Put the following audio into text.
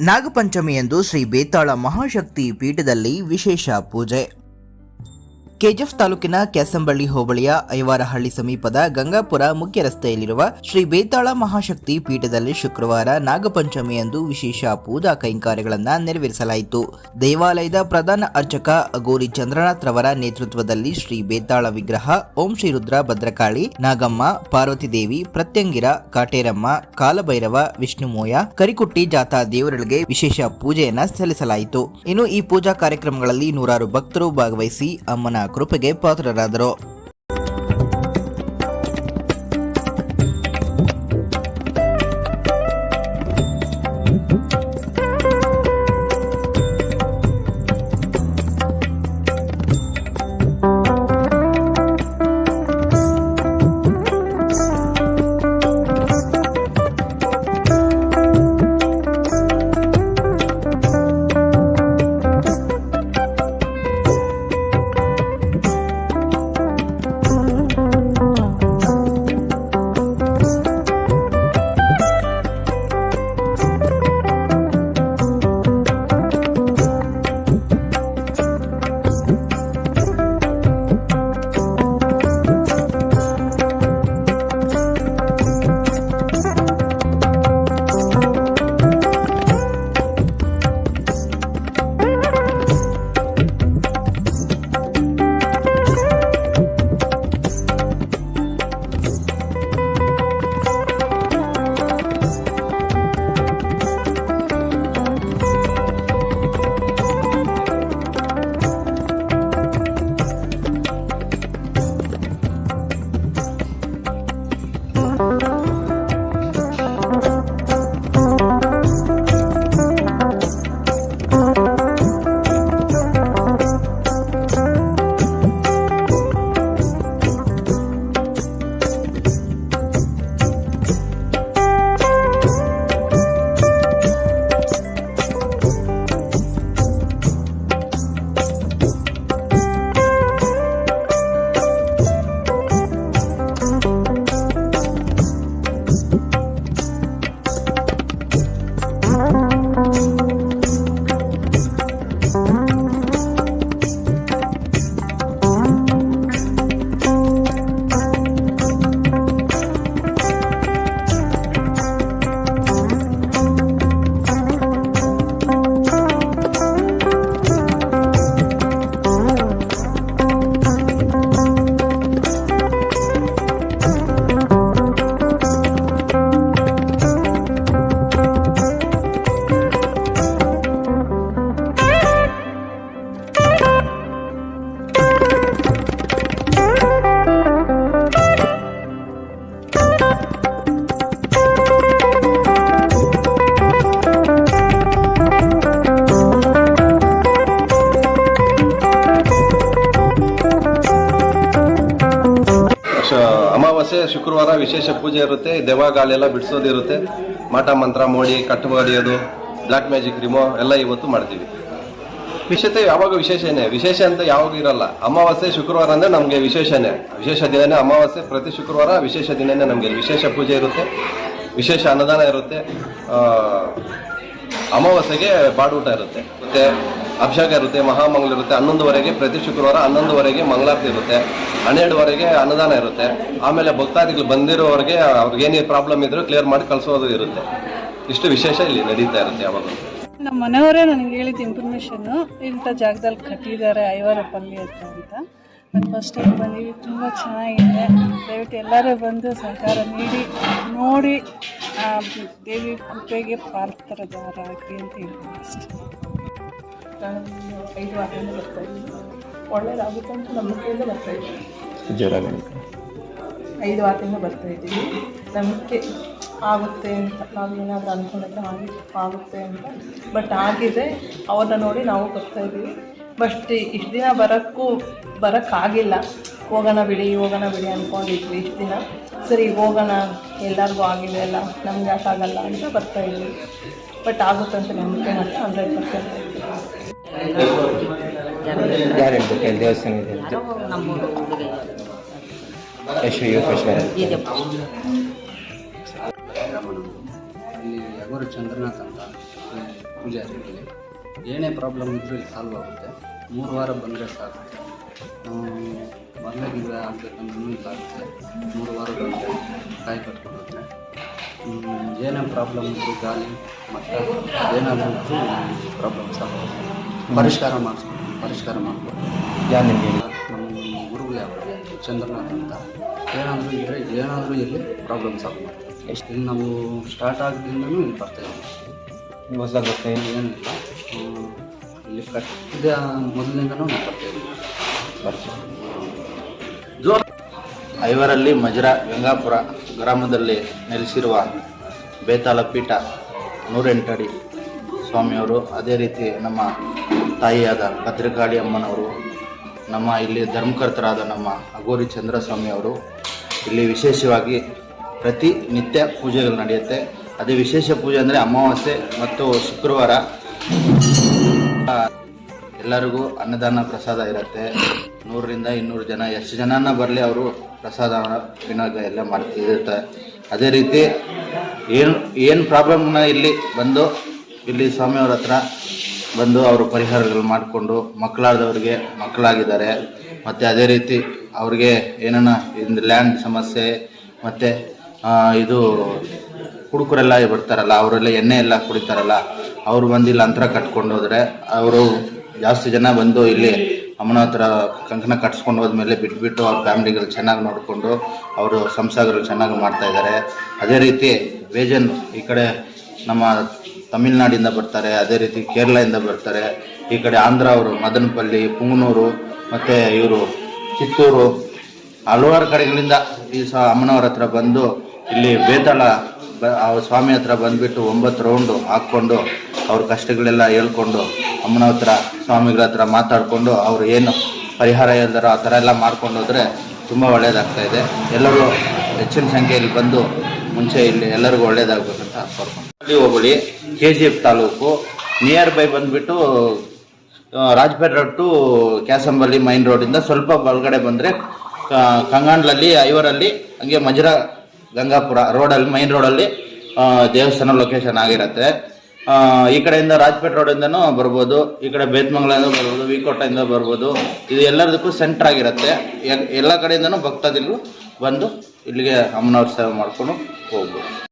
ನಾಗಪಂಚಮಿಯಂದು ಶ್ರೀ ಬೇತಾಳ ಮಹಾಶಕ್ತಿ ಪೀಠದಲ್ಲಿ ವಿಶೇಷ ಪೂಜೆ. ಕೆಜಿಎಫ್ ತಾಲೂಕಿನ ಕ್ಯಾಸಂಬಳ್ಳಿ ಹೋಬಳಿಯ ಐವಾರಹಳ್ಳಿ ಸಮೀಪದ ಗಂಗಾಪುರ ಮುಖ್ಯ ರಸ್ತೆಯಲ್ಲಿರುವ ಶ್ರೀ ಬೇತಾಳ ಮಹಾಶಕ್ತಿ ಪೀಠದಲ್ಲಿ ಶುಕ್ರವಾರ ನಾಗಪಂಚಮಿಯಂದು ವಿಶೇಷ ಪೂಜಾ ಕೈಂಕಾರ್ಯಗಳನ್ನು ನೆರವೇರಿಸಲಾಯಿತು. ದೇವಾಲಯದ ಪ್ರಧಾನ ಅರ್ಚಕ ಅಗೋರಿ ಚಂದ್ರನಾಥ್ ರವರ ನೇತೃತ್ವದಲ್ಲಿ ಶ್ರೀ ಬೇತಾಳ ವಿಗ್ರಹ, ಓಂ ಶ್ರೀ ರುದ್ರ ಭದ್ರಕಾಳಿ, ನಾಗಮ್ಮ, ಪಾರ್ವತಿ ದೇವಿ, ಪ್ರತ್ಯಂಗಿರ, ಕಾಟೇರಮ್ಮ, ಕಾಲಭೈರವ ವಿಷ್ಣುಮೋಯ ಕರಿಕುಟ್ಟಿ ಜಾಥಾ ದೇವರುಗಳಿಗೆ ವಿಶೇಷ ಪೂಜೆಯನ್ನ ಸಲ್ಲಿಸಲಾಯಿತು. ಇನ್ನು ಈ ಪೂಜಾ ಕಾರ್ಯಕ್ರಮಗಳಲ್ಲಿ ನೂರಾರು ಭಕ್ತರು ಭಾಗವಹಿಸಿ ಅಮ್ಮನ ಕೃಪೆಗೆ ಪಾತ್ರರಾದರು. ಶುಕ್ರವಾರ ವಿಶೇಷ ಪೂಜೆ ಇರುತ್ತೆ. ದೆವ್ವಗಾಳೆಲ್ಲ ಬಿಡಿಸೋದಿರುತ್ತೆ. ಮಾಟ, ಮಂತ್ರ, ಮೋಡಿ ಕಟ್ಟು ಹೊಡೆಯೋದು ಬ್ಲ್ಯಾಕ್ ಮ್ಯಾಜಿಕ್ ರಿಮೋ ಎಲ್ಲ ಇವತ್ತು ಮಾಡ್ತೀವಿ. ವಿಶೇಷತೆ ಯಾವಾಗ ವಿಶೇಷನೇ ವಿಶೇಷ ಅಂತ ಯಾವಾಗ ಇರಲ್ಲ. ಅಮಾವಾಸ್ಯೆ, ಶುಕ್ರವಾರ ಅಂದರೆ ನಮಗೆ ವಿಶೇಷನೇ. ವಿಶೇಷ ದಿನನೇ ಅಮಾವಾಸ್ಯೆ, ಪ್ರತಿ ಶುಕ್ರವಾರ ವಿಶೇಷ ದಿನನೇ ನಮಗೆ. ವಿಶೇಷ ಪೂಜೆ ಇರುತ್ತೆ. ವಿಶೇಷ ಅನ್ನದಾನ ಇರುತ್ತೆ. ಅಮಾವಾಸ್ಯೆಗೆ ಬಾಡೂಟ ಇರುತ್ತೆ. ಮತ್ತೆ ಅಭಿಷೇಕ ಇರುತ್ತೆ ಮಹಾಮಂಗಲ ಇರುತ್ತೆ. ಹನ್ನೊಂದುವರೆಗೆ ಪ್ರತಿ ಶುಕ್ರವಾರ ಹನ್ನೊಂದುವರೆಗೆ ಮಂಗಳಾರತಿ ಇರುತ್ತೆ. ಹನ್ನೆರಡುವರೆಗೆ ಅನ್ನದಾನ ಇರುತ್ತೆ. ಆಮೇಲೆ ಭಕ್ತಾದಿಗಳು ಬಂದಿರೋರಿಗೆ ಅವ್ರಿಗೆ ಏನೇ ಪ್ರಾಬ್ಲಮ್ ಇದ್ರೂ ಕ್ಲಿಯರ್ ಮಾಡಿ ಕಳಿಸೋದು ಇರುತ್ತೆ. ಇಷ್ಟು ವಿಶೇಷ ಇಲ್ಲಿ ನಡೀತಾ ಇರುತ್ತೆ ಯಾವಾಗ. ನಮ್ಮ ಮನೆಯವರೇ ನನಗೆ ಹೇಳಿದ ಇನ್ಫಾರ್ಮೇಶನ್ ಇಂಥ ಜಾಗದಲ್ಲಿ ಕಟ್ಟಿದ್ದಾರೆ ಐವರ ಪಲ್ಲಿ ಅಂತ. ನಾನು ಫಸ್ಟ್ ಟೈಮ್ ಬಂದೀವಿ ತುಂಬ ಚೆನ್ನಾಗಿದೆ. ದಯವಿಟ್ಟು ಎಲ್ಲರೂ ಬಂದು ಸಹಕಾರ ನೀಡಿ, ನೋಡಿ ದೇವಿ ಕೃಪೆಗೆ ಪಾತ್ರರಾಗಲಿ ಅಂತ ಹೇಳ್ತೀನಿ ಅಷ್ಟೇ. ನಾನು ಐದು ವಾರದಿಂದ ಬರ್ತಾ ಇದ್ದೀನಿ ಒಳ್ಳೇದಾಗುತ್ತೆ ಅಂತ ನಂಬಿಕೆಯಿಂದ ಬರ್ತಾ ಇದ್ದೀನಿ ಐದು ವಾರದಿಂದ ಬರ್ತಾ ಇದ್ದೀವಿ. ನಂಬಿಕೆ ಆಗುತ್ತೆ ಅಂತ ನಾವು ಏನಾದರೂ ಅಂದ್ಕೊಂಡಿದ್ರೆ ಆಗಿ ಆಗುತ್ತೆ ಅಂತ. ಬಟ್ ಆಗಿದೆ. ಅವ್ರನ್ನ ನೋಡಿ ನಾವು ಬರ್ತಾ ಇದ್ದೀವಿ. ಬಟ್ ಇಷ್ಟು ದಿನ ಬರೋಕ್ಕೂ ಬರೋಕ್ಕಾಗಿಲ್ಲ. ಹೋಗೋಣ ಬಿಡಿ ಹೋಗೋಣ ಬಿಡಿ ಅಂದ್ಕೊಂಡಿದ್ವಿ ಇಷ್ಟು ದಿನ. ಸರಿ ಹೋಗೋಣ. ಎಲ್ಲರಿಗೂ ಆಗಿದೆ ಅಲ್ಲ ನಮ್ಗೆ ಯಾಕಾಗಲ್ಲ ಅಂತ ಬರ್ತಾ ಇದ್ವಿ. ಬಟ್ ಆಗುತ್ತೆ ಅಂತ ನಂಬಿಕೆ ಮಾತ್ರ ಹಂಡ್ರೆಡ್ ಪರ್ಸೆಂಟ್. ದೇವಸ್ಥಾನ ಇದೆ. ಅಂತ ಫಸ್ಟ್ ಇಲ್ಲಿ ಯಗೋರ ಚಂದ್ರನಾಥ್ ಅಂತ ಪೂಜಾರಿಗಳಿಗೆ ಏನೇ ಪ್ರಾಬ್ಲಮ್ ಇದ್ದರೂ ಇಲ್ಲಿ ಸಾಲ್ವ್ ಆಗುತ್ತೆ. ಮೂರು ವಾರ ಬಂದರೆ ಸಾಕು. ಮೊದಲೇ ಗಿಡ ಆಗಬೇಕಂದ್ರೂ ಇಲ್ಲಾಗುತ್ತೆ ಮೂರು ವಾರ ಬಂದರೆ ಕಾಯಿ ಕಟ್ಕೊಂಡ್ರೆ ಏನೇ ಪ್ರಾಬ್ಲಮ್ ಇದ್ದರೂ ಗಾಳಿ ಮತ್ತು ಏನಾದರೂ ಇದ್ದರೂ ಪ್ರಾಬ್ಲಮ್ ಸಾಲ್ವ್ ಆಗುತ್ತೆ. ಪರಿಷ್ಕಾರ ಮಾಡಿಸ್ಕೊಂಡು ಪರಿಷ್ಕಾರ ಮಾಡ್ಬೋದು ಯಾರು ನಿಮಗೆ ನಮ್ಮ ಗುರುಗಳು ಯಾವ ಚಂದ್ರನಾಥ್ ಅಂತ. ಏನಾದರೂ ಇದ್ದರೆ ಏನಾದರೂ ಇಲ್ಲಿ ಪ್ರಾಬ್ಲಮ್ ಸಾಲ್ವ್ ಮಾಡ್ತೀವಿ ಎಷ್ಟು? ಇಲ್ಲಿ ನಾವು ಸ್ಟಾರ್ಟ್ ಆಗಿದಿಂದನೂ ಇಲ್ಲಿ ಬರ್ತಾ ಇದ್ದೀವಿ. ಗೊತ್ತೇನು ಹೊಸದಾಗಿ ಕಟ್ಟಿದ ಮೊದಲಿಂದನೂ ನಾವು ಐವರಲ್ಲಿ ಮಜರ ಗಂಗಾಪುರ ಗ್ರಾಮದಲ್ಲಿ ನೆಲೆಸಿರುವ ಬೇತಾಳ ಪೀಠ ನೂರೆಂಟಡಿ ಸ್ವಾಮಿಯವರು ಅದೇ ರೀತಿ ನಮ್ಮ ತಾಯಿಯಾದ ಭದ್ರಕಾಳಿ ಅಮ್ಮನವರು, ನಮ್ಮ ಇಲ್ಲಿ ಧರ್ಮಕರ್ತರಾದ ನಮ್ಮ ಅಗೋರಿ ಚಂದ್ರಸ್ವಾಮಿಯವರು ಇಲ್ಲಿ ವಿಶೇಷವಾಗಿ ಪ್ರತಿ ನಿತ್ಯ ಪೂಜೆಗಳು ನಡೆಯುತ್ತೆ. ಅದೇ ವಿಶೇಷ ಪೂಜೆ ಅಂದರೆ ಅಮಾವಾಸ್ಯೆ ಮತ್ತು ಶುಕ್ರವಾರ. ಎಲ್ಲರಿಗೂ ಅನ್ನದಾನ ಪ್ರಸಾದ ಇರುತ್ತೆ. ನೂರರಿಂದ ಇನ್ನೂರು ಜನ, ಎಷ್ಟು ಜನನ ಬರಲಿ ಅವರು ಪ್ರಸಾದ ವಿನಾಗ ಎಲ್ಲ ಮಾಡ್ತಿರುತ್ತೆ. ಅದೇ ರೀತಿ ಏನು ಏನು ಪ್ರಾಬ್ಲಮ್ನ ಇಲ್ಲಿ ಬಂದು, ಇಲ್ಲಿ ಸ್ವಾಮಿಯವ್ರ ಹತ್ರ ಬಂದು ಅವರು ಪರಿಹಾರಗಳು ಮಾಡಿಕೊಂಡು ಮಕ್ಕಳಾದವ್ರಿಗೆ ಮಕ್ಕಳಾಗಿದ್ದಾರೆ. ಮತ್ತು ಅದೇ ರೀತಿ ಅವ್ರಿಗೆ ಏನನ್ನ ಇದು ಲ್ಯಾಂಡ್ ಸಮಸ್ಯೆ, ಮತ್ತು ಇದು ಕುಡುಕರೆಲ್ಲ ಬರ್ತಾರಲ್ಲ, ಅವರೆಲ್ಲ ಎಣ್ಣೆ ಎಲ್ಲ ಕುಡಿತಾರಲ್ಲ, ಅವರು ಬಂದು ಇಲ್ಲಿ ಅಂತರ ಕಟ್ಕೊಂಡು ಅವರು ಜಾಸ್ತಿ ಜನ ಬಂದು ಇಲ್ಲಿ ಅಮ್ಮನ ಹತ್ರ ಕಂಕಣ ಕಟ್ಸ್ಕೊಂಡು ಹೋದ್ಮೇಲೆ ಬಿಟ್ಬಿಟ್ಟು ಅವ್ರ ಫ್ಯಾಮಿಲಿಗಳು ಚೆನ್ನಾಗಿ ನೋಡಿಕೊಂಡು ಅವರು ಸಂಸಾರಗಳು ಚೆನ್ನಾಗಿ ಮಾಡ್ತಾ ಇದ್ದಾರೆ ಅದೇ ರೀತಿ ಬೇಜನ್ ಈ ಕಡೆ ನಮ್ಮ ತಮಿಳ್ನಾಡಿಂದ ಬರ್ತಾರೆ, ಅದೇ ರೀತಿ ಕೇರಳದಿಂದ ಬರ್ತಾರೆ. ಈ ಕಡೆ ಆಂಧ್ರ ಅವರು, ಮದನಪಲ್ಲಿ, ಪುಂಗನೂರು, ಮತ್ತು ಇವರು ಚಿತ್ತೂರು. ಹಲವಾರು ಕಡೆಗಳಿಂದ ಈ ಸಹ ಅಮ್ಮನವ್ರ ಹತ್ರ ಬಂದು ಇಲ್ಲಿ ಬೇತಾಳ ಬ ಸ್ವಾಮಿ ಹತ್ರ ಬಂದುಬಿಟ್ಟು ಒಂಬತ್ತು ರೌಂಡು ಹಾಕ್ಕೊಂಡು ಅವ್ರ ಕಷ್ಟಗಳೆಲ್ಲ ಹೇಳ್ಕೊಂಡು ಅಮ್ಮನ ಹತ್ರ ಸ್ವಾಮಿಗಳ ಹತ್ರ ಮಾತಾಡಿಕೊಂಡು ಅವರು ಏನು ಪರಿಹಾರ ಹೇಳ್ದಾರೋ ಆ ಥರ ಎಲ್ಲ ಮಾಡ್ಕೊಂಡು ಹೋದರೆ ತುಂಬ ಒಳ್ಳೆಯದಾಗ್ತಾ ಇದೆ. ಎಲ್ಲರೂ ಹೆಚ್ಚಿನ ಸಂಖ್ಯೆಯಲ್ಲಿ ಬಂದು ಮುಂಚೆ ಇಲ್ಲಿ ಎಲ್ಲರಿಗೂ ಒಳ್ಳೇದಾಗಬೇಕಂತ ಕೋರ್ಕೊಂಡು. ಹೋಬಳಿ K G F taluk. Near by ಬಂದುಬಿಟ್ಟು ರಾಜ್ಪೇಟ್ ರೋಡ್ ಟು ಕ್ಯಾಸಂಬಲ್ಲಿ ಮೈನ್ ರೋಡಿಂದ ಸ್ವಲ್ಪ ಒಳಗಡೆ ಬಂದರೆ ಕಂಗಾಂಡ್ಲಲ್ಲಿ, ಐವರಲ್ಲಿ, ಹಂಗೆ ಮಜರ ಗಂಗಾಪುರ ರೋಡಲ್ಲಿ ಮೈನ್ ರೋಡಲ್ಲಿ ದೇವಸ್ಥಾನ ಲೊಕೇಶನ್ ಆಗಿರುತ್ತೆ. ಈ ಕಡೆಯಿಂದ ರಾಜ್ಪೇಟ್ ರೋಡಿಂದನೂ ಬರ್ಬೋದು, ಈ ಕಡೆ ಬೇತ್ಮಂಗ್ಲಿಂದ ಬರ್ಬೋದು ವಿಕೋಟದಿಂದ ಬರ್ಬೋದು. ಇದು ಎಲ್ಲದಕ್ಕೂ ಸೆಂಟರ್ ಆಗಿರುತ್ತೆ. ಎಲ್ಲ ಕಡೆಯಿಂದನೂ ಭಕ್ತಾದಿಗಳು ಬಂದು ಇಲ್ಲಿಗೆ ಅಮ್ಮನವ್ರ ಸೇವೆ ಮಾಡ್ಕೊಂಡು ಹೋಗ್ಬೋದು.